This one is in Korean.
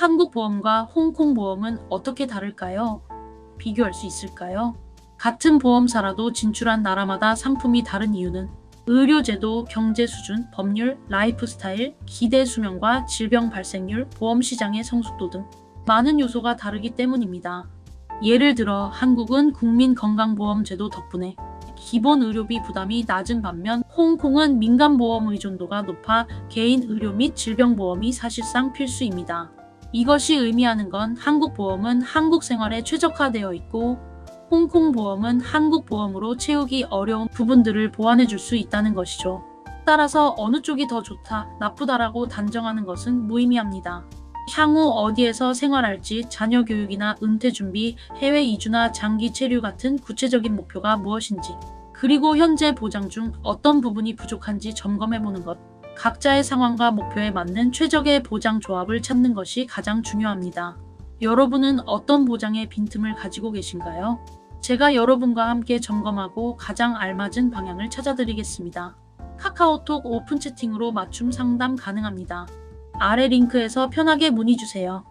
한국 보험과 홍콩 보험은 어떻게 다를까요? 비교할 수 있을까요? 같은 보험사라도 진출한 나라마다 상품이 다른 이유는 의료제도, 경제 수준, 법률, 라이프 스타일, 기대 수명과 질병 발생률, 보험 시장의 성숙도 등 많은 요소가 다르기 때문입니다. 예를 들어 한국은 국민건강보험제도 덕분에 기본 의료비 부담이 낮은 반면 홍콩은 민간보험 의존도가 높아 개인 의료 및 질병보험이 사실상 필수입니다. 이것이 의미하는 건 한국 보험은 한국 생활에 최적화되어 있고 홍콩 보험은 한국 보험으로 채우기 어려운 부분들을 보완해 줄 수 있다는 것이죠. 따라서 어느 쪽이 더 좋다, 나쁘다라고 단정하는 것은 무의미합니다. 향후 어디에서 생활할지, 자녀 교육이나 은퇴 준비, 해외 이주나 장기 체류 같은 구체적인 목표가 무엇인지, 그리고 현재 보장 중 어떤 부분이 부족한지 점검해 보는 것, 각자의 상황과 목표에 맞는 최적의 보장 조합을 찾는 것이 가장 중요합니다. 여러분은 어떤 보장의 빈틈을 가지고 계신가요? 제가 여러분과 함께 점검하고 가장 알맞은 방향을 찾아드리겠습니다. 카카오톡 오픈 채팅으로 맞춤 상담 가능합니다. 아래 링크에서 편하게 문의 주세요.